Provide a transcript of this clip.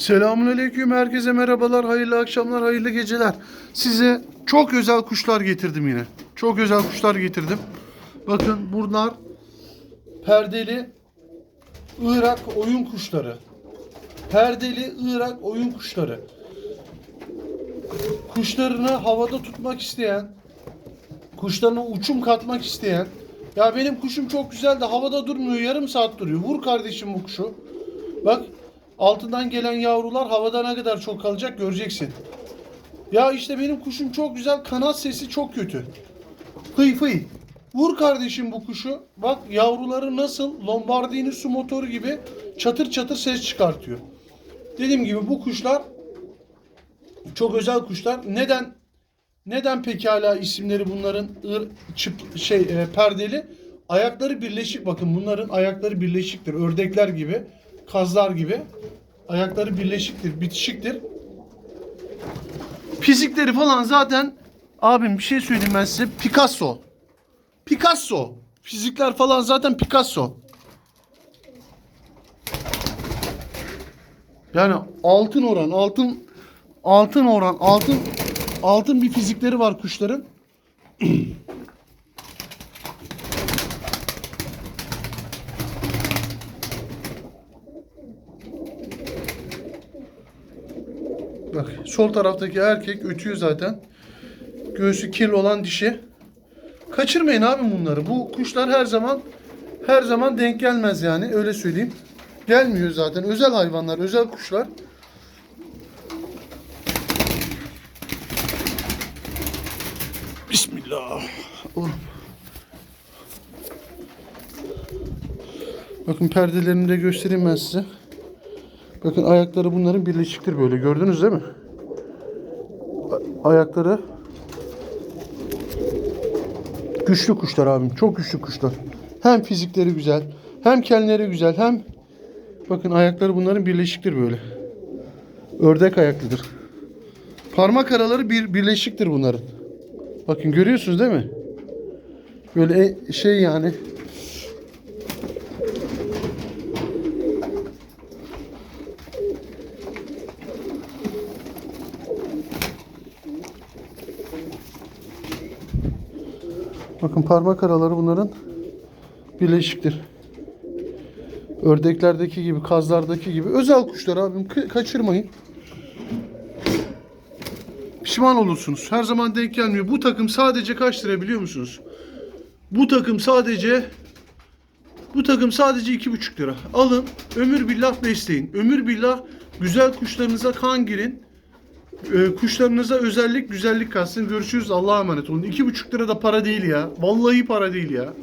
Selamünaleyküm herkese merhabalar, hayırlı akşamlar, hayırlı geceler. Size çok özel kuşlar getirdim yine. Çok özel kuşlar getirdim. Bakın bunlar perdeli Irak oyun kuşları. Perdeli Irak oyun kuşları. Kuşlarını havada tutmak isteyen, kuşlarına uçum katmak isteyen, ya benim kuşum çok güzel de havada durmuyor, yarım saat duruyor. Vur kardeşim bu kuşu. Bak altından gelen yavrular havada ne kadar çok kalacak göreceksin. Ya işte benim kuşum çok güzel kanat sesi çok kötü. Fıy fıy. Vur kardeşim bu kuşu. Bak yavruları nasıl Lombardini su motoru gibi çatır çatır ses çıkartıyor. Dediğim gibi bu kuşlar çok özel kuşlar. Neden neden pekala isimleri bunların ır, çıp, şey e, perdeli? Ayakları birleşik bakın bunların ayakları birleşiktir. Ördekler gibi, kazlar gibi. Ayakları birleşiktir, bitişiktir. Fizikleri falan zaten abim bir şey söyleyeyim ben size. Picasso. Picasso. Fizikler falan zaten Picasso. Yani altın oran, altın altın oran, altın altın bir fizikleri var kuşların. Bak sol taraftaki erkek ötüyor zaten. Göğsü kirli olan dişi. Kaçırmayın abi bunları. Bu kuşlar her zaman her zaman denk gelmez yani öyle söyleyeyim. Gelmiyor zaten. Özel hayvanlar, özel kuşlar. Bismillah. Oğlum. Bakın perdelerini de göstereyim ben size. Bakın ayakları bunların birleşiktir böyle. Gördünüz değil mi? Ayakları güçlü kuşlar abim. Çok güçlü kuşlar. Hem fizikleri güzel, hem kendileri güzel, hem bakın ayakları bunların birleşiktir böyle. Ördek ayaklıdır. Parmak araları bir birleşiktir bunların. Bakın görüyorsunuz değil mi? Böyle e- şey yani Bakın parmak araları bunların birleşiktir. Ördeklerdeki gibi, kazlardaki gibi. Özel kuşlar abim. Ka- kaçırmayın. Pişman olursunuz. Her zaman denk gelmiyor. Bu takım sadece kaç lira biliyor musunuz? Bu takım sadece bu takım sadece iki buçuk lira. Alın, ömür billah besleyin. Ömür billah güzel kuşlarınıza kan girin. Ee, kuşlarınıza özellik güzellik kalsın. Görüşürüz. Allah'a emanet olun. İki buçuk lira da para değil ya. Vallahi para değil ya.